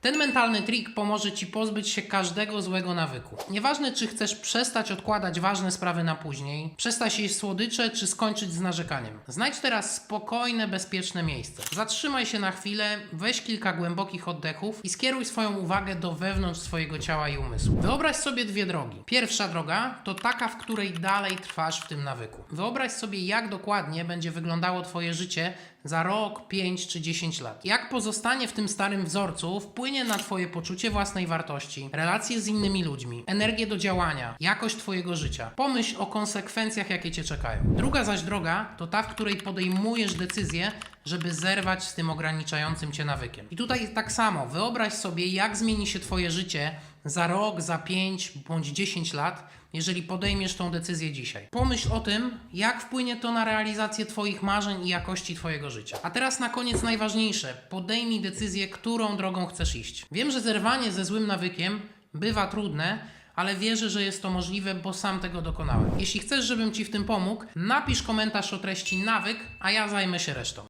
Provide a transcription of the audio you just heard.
Ten mentalny trik pomoże Ci pozbyć się każdego złego nawyku. Nieważne, czy chcesz przestać odkładać ważne sprawy na później, przestać jeść słodycze, czy skończyć z narzekaniem. Znajdź teraz spokojne, bezpieczne miejsce. Zatrzymaj się na chwilę, weź kilka głębokich oddechów i skieruj swoją uwagę do wewnątrz swojego ciała i umysłu. Wyobraź sobie dwie drogi. Pierwsza droga to taka, w której dalej trwasz w tym nawyku. Wyobraź sobie, jak dokładnie będzie wyglądało Twoje życie za rok, 5 czy 10 lat. Jak pozostanie w tym starym wzorcu wpłynie na Twoje poczucie własnej wartości, relacje z innymi ludźmi, energię do działania, jakość Twojego życia. Pomyśl o konsekwencjach, jakie Cię czekają. Druga zaś droga to ta, w której podejmujesz decyzję, żeby zerwać z tym ograniczającym Cię nawykiem. I tutaj tak samo, wyobraź sobie, jak zmieni się Twoje życie za rok, za 5 bądź 10 lat, jeżeli podejmiesz tą decyzję dzisiaj. Pomyśl o tym, jak wpłynie to na realizację Twoich marzeń i jakości Twojego życia. A teraz na koniec najważniejsze: podejmij decyzję, którą drogą chcesz iść. Wiem, że zerwanie ze złym nawykiem bywa trudne, ale wierzę, że jest to możliwe, bo sam tego dokonałem. Jeśli chcesz, żebym Ci w tym pomógł, napisz komentarz o treści nawyk, a ja zajmę się resztą.